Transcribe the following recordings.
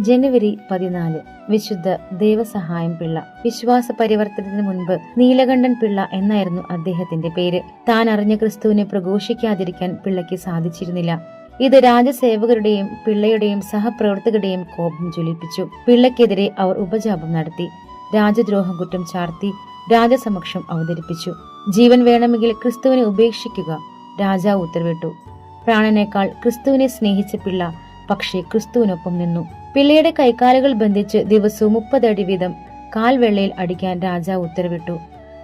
ജനുവരി പതിനാല് വിശുദ്ധ ദേവസഹായം പിള്ള. വിശ്വാസ പരിവർത്തനത്തിന് മുൻപ് നീലകണ്ഠൻ പിള്ള എന്നായിരുന്നു അദ്ദേഹത്തിന്റെ പേര്. താൻ അറിഞ്ഞ ക്രിസ്തുവിനെ പ്രഘോഷിക്കാതിരിക്കാൻ പിള്ളയ്ക്ക് സാധിച്ചിരുന്നില്ല. ഇത് രാജസേവകരുടെയും പിള്ളയുടെയും സഹപ്രവർത്തകരുടെയും കോപം ജ്വലിപ്പിച്ചു. പിള്ളയ്ക്കെതിരെ അവർ ഉപജാപം നടത്തി. രാജദ്രോഹം കുറ്റം ചാർത്തി രാജസമക്ഷം അവതരിപ്പിച്ചു. ജീവൻ വേണമെങ്കിൽ ക്രിസ്തുവിനെ ഉപേക്ഷിക്കുക രാജാവ് ഉത്തരവിട്ടു. പ്രാണനേക്കാൾ ക്രിസ്തുവിനെ സ്നേഹിച്ച പിള്ള പക്ഷേ ക്രിസ്തുവിനൊപ്പം നിന്നു. പിള്ളയുടെ കൈക്കാലുകൾ ബന്ധിച്ച് ദിവസവും മുപ്പതടി വീതം കാൽവെള്ളയിൽ അടിക്കാൻ രാജാവ് ഉത്തരവിട്ടു.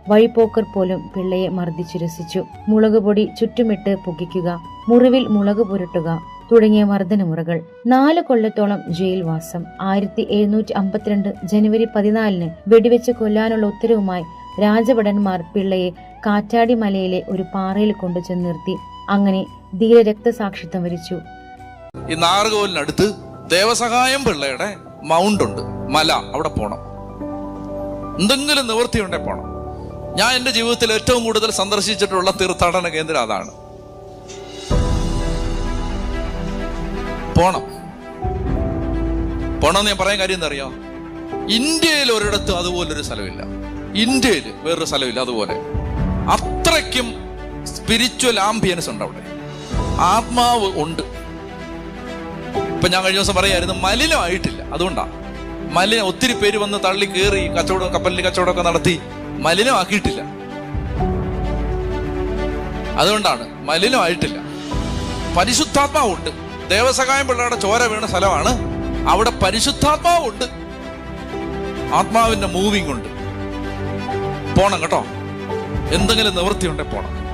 വഴിപോക്കർ പോലും പിള്ളയെ മർദ്ദിച്ചു രസിച്ചു. മുളകുപൊടി ചുറ്റുമിട്ട് പുകിക്കുക മുറിവിൽ മുളക് പുരട്ടുക തുടങ്ങിയ മർദ്ദനമുറകൾ നാല് കൊല്ലത്തോളം ജയിൽവാസം ആയിരത്തി എഴുന്നൂറ്റി അമ്പത്തിരണ്ട് ജനുവരി പതിനാലിന് വെടിവെച്ച് കൊല്ലാനുള്ള ഉത്തരവുമായി രാജഭടന്മാർ പിള്ളയെ കാറ്റാടിമലയിലെ ഒരു പാറയിൽ കൊണ്ടുചെന്ന് നിർത്തി. അങ്ങനെ ധീരരക്തസാക്ഷിത്വം വരിച്ചു. ഈ നാറുകോലിനടുത്ത് ദേവസഹായം പിള്ളയുടെ മൗണ്ട് ഉണ്ട്. മല അവിടെ പോണം. എന്തെങ്കിലും നിവൃത്തി ഉണ്ടെ പോണം. ഞാൻ എന്റെ ജീവിതത്തിൽ ഏറ്റവും കൂടുതൽ സന്ദർശിച്ചിട്ടുള്ള തീർത്ഥാടന കേന്ദ്രം അതാണ്. പോണം. പോണമെന്ന് ഞാൻ പറയാൻ കാര്യം എന്താ അറിയോ ഇന്ത്യയിൽ ഒരിടത്ത് അതുപോലൊരു സ്ഥലമില്ല. ഇന്ത്യയിൽ വേറൊരു സ്ഥലമില്ല അതുപോലെ. അത്രയ്ക്കും സ്പിരിച്വൽ ആംബിയൻസ് ഉണ്ട് അവിടെ. ആത്മാവ് ഉണ്ട്. ഇപ്പൊ ഞാൻ കഴിഞ്ഞ ദിവസം പറയായിരുന്നു മലിനമായിട്ടില്ല. അതുകൊണ്ടാ മലിന ഒത്തിരി പേര് വന്ന് തള്ളി കയറി കച്ചവടം കപ്പലിൽ കച്ചവടമൊക്കെ നടത്തി മലിനമാക്കിയിട്ടില്ല. അതുകൊണ്ടാണ് മലിനമായിട്ടില്ല. പരിശുദ്ധാത്മാവുണ്ട്. ദേവസഹായം പിള്ളയുടെ ചോര വീണ സ്ഥലമാണ്. അവിടെ പരിശുദ്ധാത്മാവുണ്ട്. ആത്മാവിന്റെ മൂവിങ് ഉണ്ട്. പോണം കേട്ടോ. എന്തെങ്കിലും നിവൃത്തിയുണ്ടെ പോണം.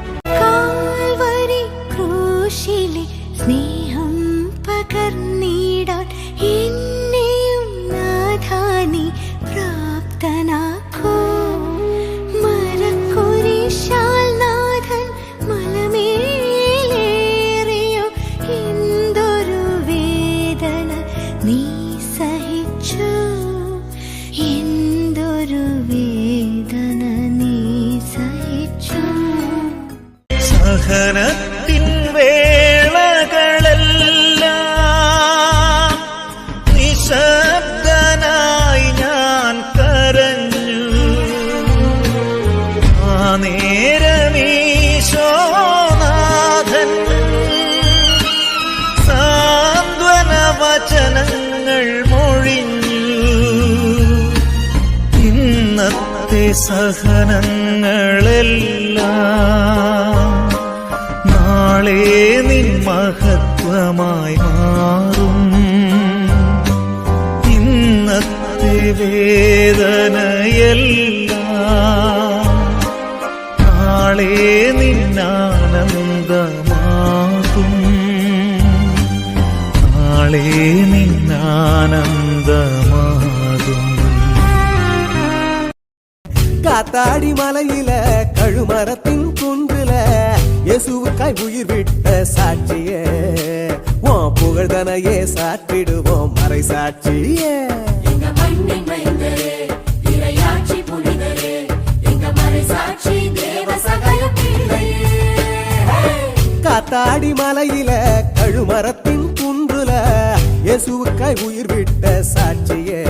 നിശബ്ദനായി ഞാൻ കരഞ്ഞു. ആ നേരമീശോനാഥൻ സഹനങ്ങളെല്ലാം നാളെ നിൻ മഹത്വമായി മാറും. ഇന്നത്തെ വേദനയെല്ലാം നാളെ നിന്നാനന്ദമാകും. നാളെ നിന്നാനന്ദമാകും காத்தாடி மலையில கழுமரத்தின் குன்றுல இயேசுவுக்காய் உயிர் விட்ட சாட்சியே. உன் புகழ்தனையே சாற்றிடுவோம் மறை சாட்சியே. காத்தாடி மலையில கழுமரத்தின் குன்றுல இயேசுவுக்காய் உயிர் விட்ட சாட்சியே.